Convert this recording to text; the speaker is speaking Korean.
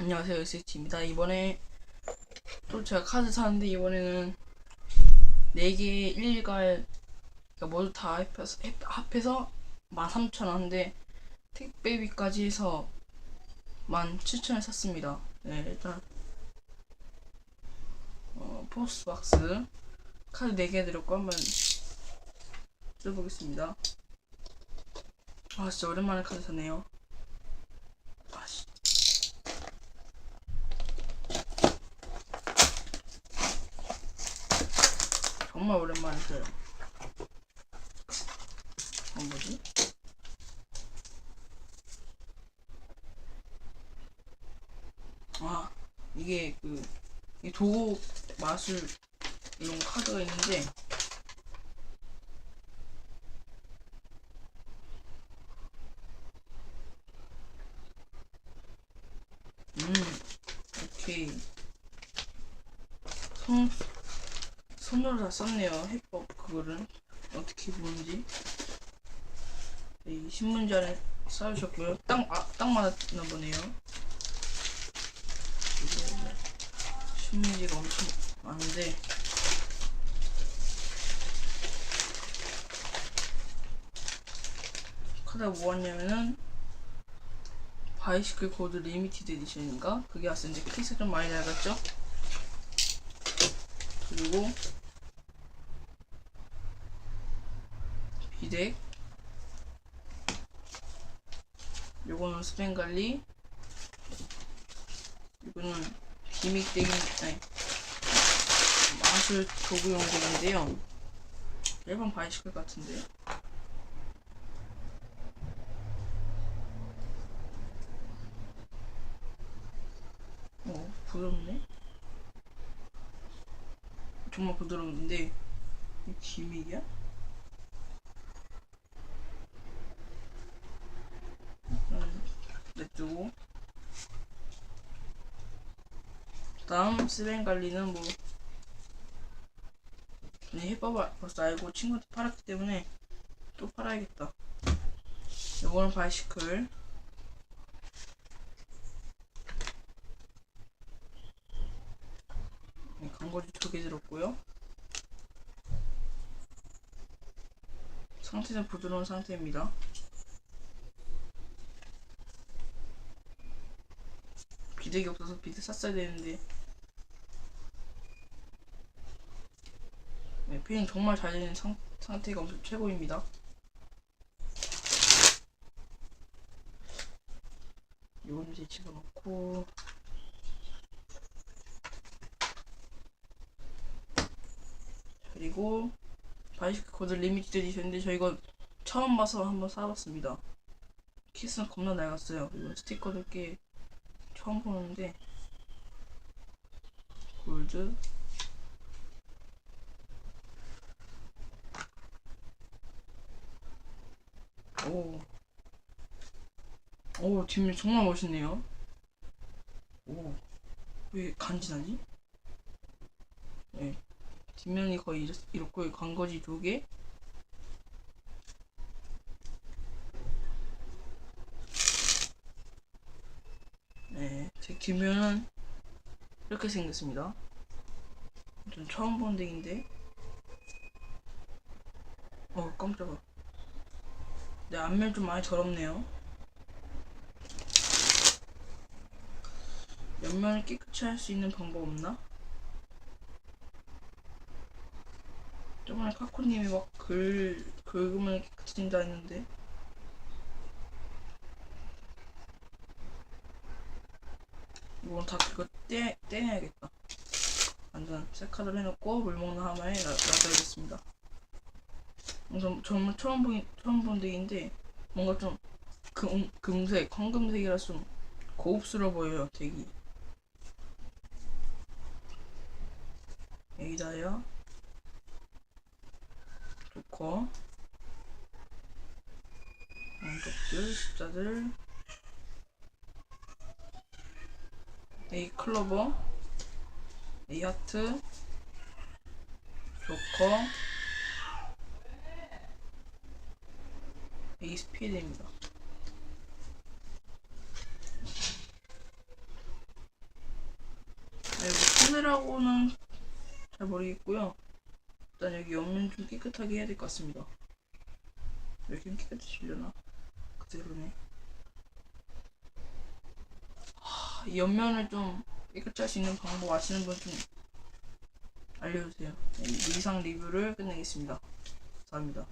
안녕하세요 SH입니다. 이번에 또 제가 카드 사는데 이번에는 4개 일일갈 그러니까 모두 다 합해서, 합해서 13,000원인데 택배비까지 해서 17,000원 샀습니다. 네 일단 어, 포스 박스 카드 4개 들었고 한번 뜯어보겠습니다. 아 진짜 오랜만에 카드 사네요 아씨 정말 오랜만에 써요. 어, 뭐지? 아, 이게 그, 이 도구 마술 이런 카드가 있는데, 음, 오케이. 손, 손으로 다 썼네요. 해법 그거를 어떻게 보는지. 이 신문지 안에 쌓으셨고요. 딱, 아, 딱 맞았나 보네요. 신문지가 엄청 많은데 카드가 뭐였냐면은 바이시클 코드 리미티드 에디션인가? 그게. 이제 케이스가 좀 많이 낡았죠? 그리고 비덱 요거는 스펜갈리 이거는 기믹덱인 아니 마술 도구용 덱인데요. 일반 바이시클 같은데요 어 부드럽네. 정말 부드러운데. 이 기믹이야? 음, 냅두고. 다음 스벤갈리는 뭐 그냥 해봐봐 벌써 알고 친구한테 팔았기 때문에 또 팔아야겠다. 요거는 바이시클. 네, 광고지 두개 들었고요. 상태는 부드러운 상태입니다 비덱이 없어서 비덱 샀어야 되는데. 네, 필링 정말 잘 되는 상, 상태가 엄청 최고입니다. 요건 이제 집어넣고. 그리고 바이시클 코드 리미티드 에디션인데 저 이거 처음 봐서 한번 사봤습니다. 키스는 겁나 낡았어요. 이거 스티커도 꽤 처음 보는데 골드 오. 오, 뒷면 정말 멋있네요. 오. 왜 간지나지? 네. 뒷면이 거의 이렇, 이렇고, 광거지 두 개. 네. 제 뒷면은 이렇게 생겼습니다. 전 처음 본 덱인데. 어, 깜짝아. 네, 앞면 좀 많이 더럽네요. 옆면을 깨끗이 할 수 있는 방법 없나? 저번에 카코님이 막 글, 긁으면 깨끗해진다 했는데. 이건 다 그거 떼, 떼내야겠다. 완전 셀카드를 해놓고 물 먹는 하마에 놔- 놔둬야겠습니다. 우선 정말 처음 본 처음 본 덱인데 뭔가 좀 금, 금색, 황금색이라 좀 고급스러워 보여요 덱이. 여기다요. 조커. 왕족들, 숫자들. A 클로버. A 하트. 조커. 에이스 피해입니다. 네, 뭐 손해라고는 잘 모르겠고요. 일단 여기 옆면 좀 깨끗하게 해야 될 것 같습니다. 왜 이렇게 깨끗해지려나? 그대로네. 하, 이 옆면을 좀 깨끗이 할 수 있는 방법 아시는 분 좀 알려주세요. 네, 이상 리뷰를 끝내겠습니다. 감사합니다.